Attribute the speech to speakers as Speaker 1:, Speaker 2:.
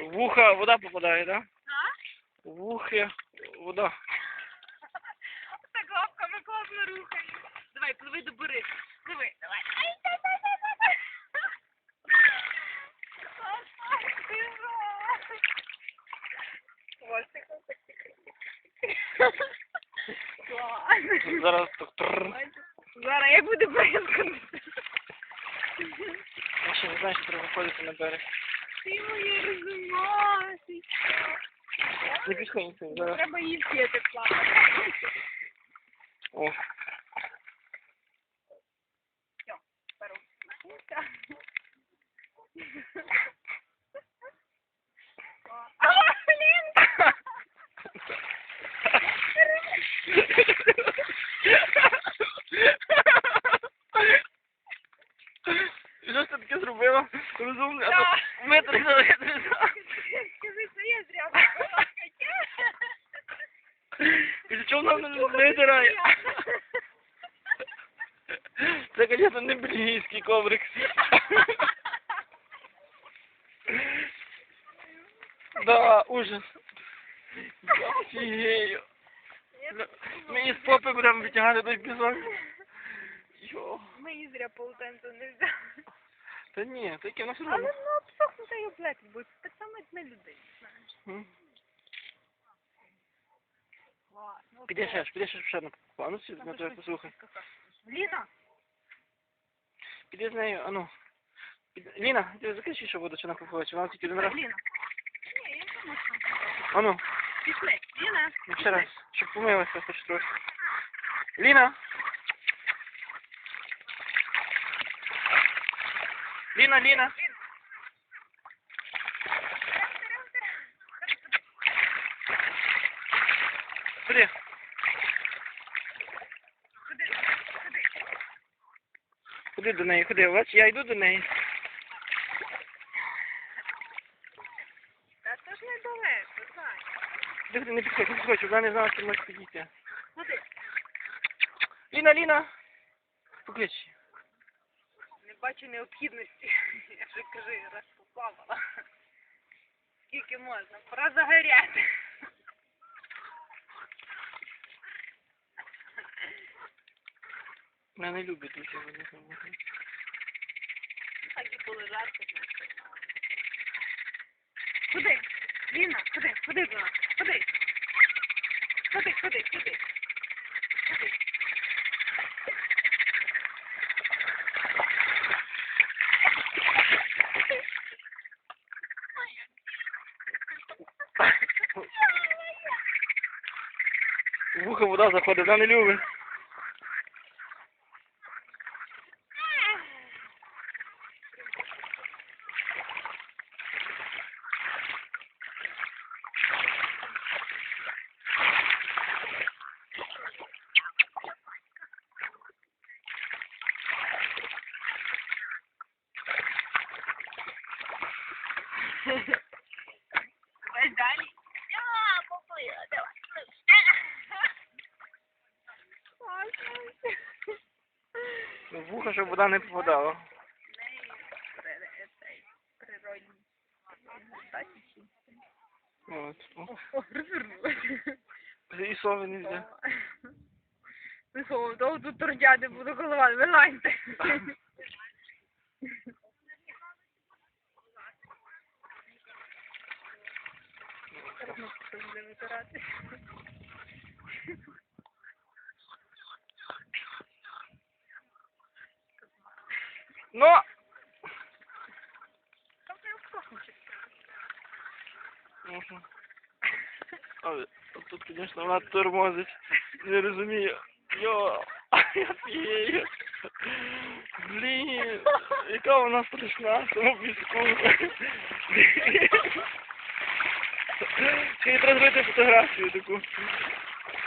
Speaker 1: В вуха вода попадає, так?
Speaker 2: А?
Speaker 1: В вухи вода.
Speaker 2: Так лапками класно рухає. Давай, пливи до бери. Пливи, давай. Ай. Класно, ти Хвостиком так Клас.
Speaker 1: Зараз так. трррр.
Speaker 2: Зараз як буде бризкати.
Speaker 1: Я ще не знаю, що треба виходити на берег.
Speaker 2: Ти моє розумасечко.
Speaker 1: Запиши, зараз.
Speaker 2: Треба їсти, я так плавати.
Speaker 1: О,
Speaker 2: Беру. А, блін!
Speaker 1: Що ж ти зробила? А то метр.
Speaker 2: Скажи, що я зря.
Speaker 1: Після чого вона мене видирає? Це, звісно, не бельгійський коврик. Да, ужас. Офігею. Мені з попи прям витягати той пісок. Йо.
Speaker 2: Ми і зря полотенце не взяли.
Speaker 1: Та ні, таке воно все
Speaker 2: Але
Speaker 1: одно.
Speaker 2: ну обсохнути і облетить, бо так само як на людей, знаєш.
Speaker 1: М.
Speaker 2: Класно.
Speaker 1: Підеш ще, підеш ще на а ну сюди, на тебе послухай.
Speaker 2: Ліна,
Speaker 1: Піди з нею, а ну. Піди- Ліна, ти закричи, що воду чи на походить, вона тільки один раз.
Speaker 2: Ліна. Ні, я думаю, що.
Speaker 1: А ну,
Speaker 2: Пішли. Ліна.
Speaker 1: ще раз, щоб помилася хоч трохи. Ліна! Ліна, Ліна! Куди?
Speaker 2: Ходи, ходи.
Speaker 1: Куди до неї? Куди? Бач, я йду до неї.
Speaker 2: Та це ж недалеко, знаєш.
Speaker 1: Куди ти не підходь, не підходь, вона не знала, що можеш підійти.
Speaker 2: Ходи.
Speaker 1: Ліна, Ліна! Поклич.
Speaker 2: Бачу необхідності. Я вже раз поплавала. Скільки можна? Пора загоряти.
Speaker 1: Вона не любить дуже воду.
Speaker 2: Так і полежати. Ходи, Ліна, ходи, ходи до нас, ходи. Ходи, ходи, ходи. Ходи.
Speaker 1: В вода заходить, вона не любить.
Speaker 2: Давай далі. А, поплила, давай.
Speaker 1: В вухо, щоб вода не попадала. От. І сови не взяв.
Speaker 2: Ну, того тут тордяти буду голова, вилазьте. Буде витирати. Там не
Speaker 1: Але тут, звісно, вона тормозить. Не розумію. Йо! Я фією. Блін, яка вона страшна в цьому піску. Ще й треба зробити фотографію таку.